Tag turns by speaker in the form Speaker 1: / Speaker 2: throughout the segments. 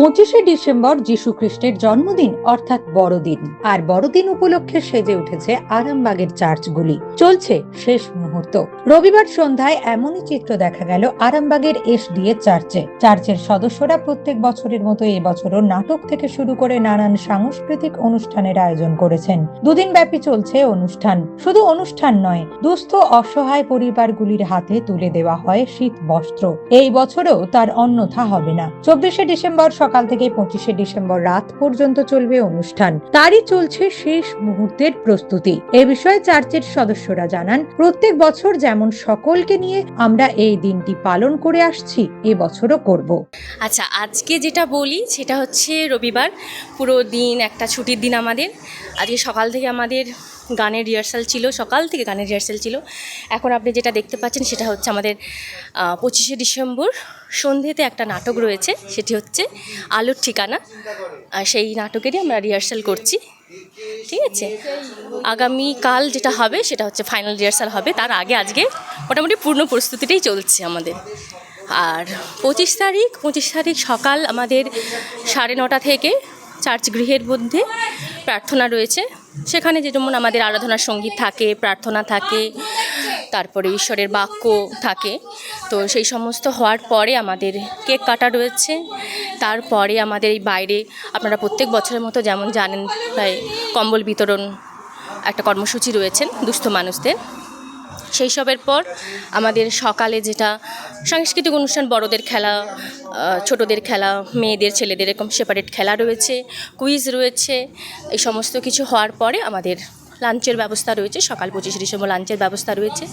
Speaker 1: পঁচিশে ডিসেম্বর যীশু খ্রিস্টের জন্মদিন, অর্থাৎ বড়দিন। আর বড়দিন উপলক্ষে সেজে উঠেছে আরামবাগের চার্চগুলি। চলছে শেষ মুহূর্ত। রবিবার সন্ধ্যায় এমনই চিত্র দেখা গেল আরামবাগের এসডিএ চার্চে। চার্চের সদস্যরা প্রত্যেক বছরের মতো এবছরও নাটক থেকে শুরু করে নানান সাংস্কৃতিক অনুষ্ঠানের আয়োজন করেছেন। দুদিন ব্যাপী চলছে অনুষ্ঠান। শুধু অনুষ্ঠান নয়, দুস্থ, অসহায় পরিবারগুলির হাতে তুলে দেওয়া হয় শীত বস্ত্র এই বছরও তার অন্যথা হবে না। চব্বিশে ডিসেম্বর সকাল থেকে পঁচিশে ডিসেম্বর রাত পর্যন্ত চলবে অনুষ্ঠান। তারই চলছে শেষ মুহূর্তের প্রস্তুতি। এ বিষয়ে চার্চের সদস্যরা জানান, প্রত্যেক বছর যেমন সকলকে নিয়ে আমরা এই দিনটি পালন করে আসছি এবছরও করব।
Speaker 2: আচ্ছা আজকে যেটা বলি সেটা হচ্ছে রবিবার। পুরো দিন একটা ছুটির দিন আমাদের। আজকে সকাল থেকে আমাদের গানের রিহার্সাল ছিল, সকাল থেকে গানের রিহার্সাল ছিল। এখন আপনি যেটা দেখতে পাচ্ছেন সেটা হচ্ছে আমাদের পঁচিশে ডিসেম্বর সন্ধেতে একটা নাটক রয়েছে, সেটি হচ্ছে আলোর ঠিকানা। সেই নাটকেরই আমরা রিহার্সাল করছি। ঠিক আছে? আগামীকাল যেটা হবে সেটা হচ্ছে ফাইনাল রিহার্সাল হবে। তার আগে আজকে মোটামুটি পূর্ণ প্রস্তুতিটাই চলছে আমাদের। আর পঁচিশ তারিখ পঁচিশ তারিখ সকাল আমাদের সাড়ে নটা থেকে চার্চ গৃহের মধ্যে প্রার্থনা রয়েছে। সেখানে যেমন আমাদের আরাধনার সংগীত থাকে, প্রার্থনা থাকে, তারপরে ঈশ্বরের বাক্য থাকে। তো সেই সমস্ত হওয়ার পরে আমাদের কেক কাটা রয়েছে। তারপরে আমাদের এই বাইরে আপনারা প্রত্যেক বছরের মতো যেমন জানেন প্রায় কম্বল বিতরণ একটা কর্মসূচি রয়েছেন দুস্থ মানুষদের। সেই সবের পর আমাদের সকালে যেটা সাংস্কৃতিক অনুষ্ঠান, বড়দের খেলা ছোটদের খেলা, মেয়েদের, ছেলেদের এরকম সেপারেট খেলা রয়েছে কুইজ রয়েছে, এই সমস্ত কিছু হওয়ার পরে আমাদের লাঞ্চের ব্যবস্থা রয়েছে, সকাল পঁচিশে ডিসেম্বর লাঞ্চের ব্যবস্থা রয়েছে।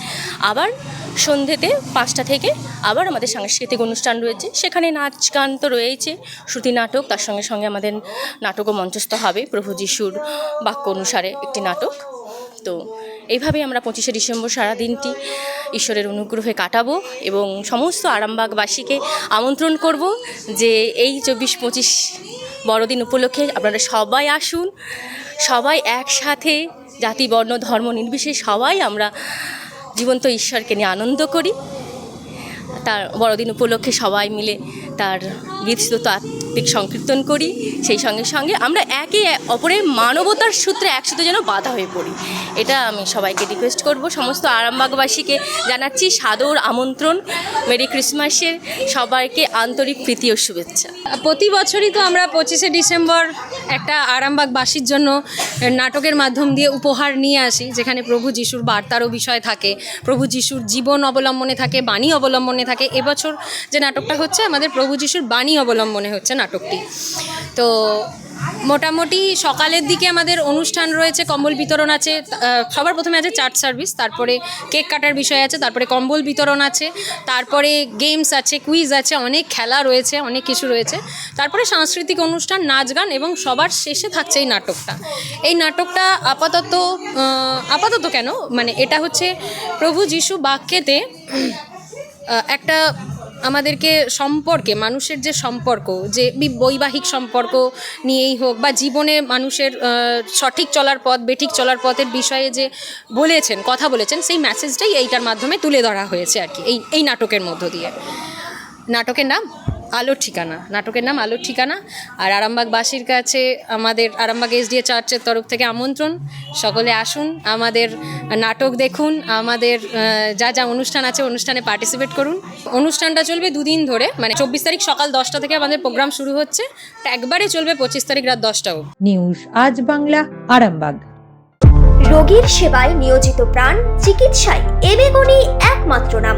Speaker 2: আবার সন্ধ্যেতে পাঁচটা থেকে আবার আমাদের সাংস্কৃতিক অনুষ্ঠান রয়েছে, সেখানে নাচ গান তো রয়েছে শ্রুতি নাটক, তার সঙ্গে সঙ্গে আমাদের নাটকও মঞ্চস্থ হবে, প্রভু যিশুর বাক্য অনুসারে একটি নাটক। তো এইভাবেই আমরা পঁচিশে ডিসেম্বর সারা দিনটি ঈশ্বরের অনুগ্রহে কাটাবো এবং সমস্ত আরামবাগবাসীকে আমন্ত্রণ করব যে এই চব্বিশ পঁচিশ বড়দিন উপলক্ষে আপনারা সবাই আসুন, সবাই একসাথে জাতি, বর্ণ, ধর্ম নির্বিশেষে সবাই আমরা জীবন্ত ঈশ্বরকে নিয়ে আনন্দ করি। তার বড়দিন উপলক্ষে সবাই মিলে তার গীতস্তুত আত্মিক সংকীর্তন করি, সেই সঙ্গে সঙ্গে আমরা একে অপরের মানবতার সূত্রে একসাথে যেন বাধা হয়ে পড়ি। এটা আমি সবাইকে রিকোয়েস্ট করব, সমস্ত আরামবাগবাসীকে জানাচ্ছি সাদর আমন্ত্রণ, মেরি ক্রিসমাসের সবাইকে আন্তরিক প্রীতি ও শুভেচ্ছা।
Speaker 3: প্রতি বছরই তো আমরা পঁচিশে ডিসেম্বর একটা আরামবাগবাসীর জন্য নাটকের মাধ্যম দিয়ে উপহার নিয়ে আসি, যেখানে প্রভু যিশুর বার্তারও বিষয় থাকে, প্রভু যিশুর জীবন অবলম্বনে থাকে, বাণী অবলম্বনে থাকে। এবছর যে নাটকটা হচ্ছে, আমাদের প্রভু যিশুর বাণী অবলম্বনে হচ্ছে নাটকটি। তো মোটামুটি সকালের দিকে আমাদের অনুষ্ঠান রয়েছে, কম্বল বিতরণ আছে সবার প্রথমে আছে চার্ট সার্ভিস, তারপরে কেক কাটার বিষয় আছে, তারপরে কম্বল বিতরণ আছে, তারপরে গেমস আছে, কুইজ আছে, অনেক খেলা রয়েছে, অনেক কিছু রয়েছে। তারপরে সাংস্কৃতিক অনুষ্ঠান, নাচ গান এবং সবার শেষে থাকছে এই নাটকটা। এই নাটকটা আপাতত আপাতত কেন? মানে এটা হচ্ছে প্রভু যিশু বাক্যেতে একটা আমাদেরকে সম্পর্কে, মানুষের যে সম্পর্ক, যে বৈবাহিক সম্পর্ক নিয়েই হোক বা জীবনে মানুষের সঠিক চলার পথ, বেঠিক চলার পথের বিষয়ে যে বলেছেন, কথা বলেছেন, সেই মেসেজটাই এইটার মাধ্যমে তুলে ধরা হয়েছে আর কি, এই এই নাটকের মধ্য দিয়ে। নাটকের নাম আলোর ঠিকানা নাটকের নাম আলোর ঠিকানা। আর আরামবাগবাসীর কাছে আমাদের আরামবাগ এস এসডিএ চার্চের তরফ থেকে আমন্ত্রণ। সকলে আসুন আমাদের নাটক দেখুন আমাদের যা যা অনুষ্ঠান আছে অনুষ্ঠানে পার্টিসিপেট করুন। অনুষ্ঠানটা চলবে দুদিন ধরে মানে চব্বিশ তারিখ সকাল দশটা থেকে আমাদের প্রোগ্রাম শুরু হচ্ছে। একবারে চলবে পঁচিশ তারিখ রাত দশটাও
Speaker 1: নিউজ আজ বাংলা আরামবাগ।
Speaker 4: রোগীর সেবায় নিয়োজিত প্রাণ চিকিৎসায় এবেগুনি একমাত্র নাম।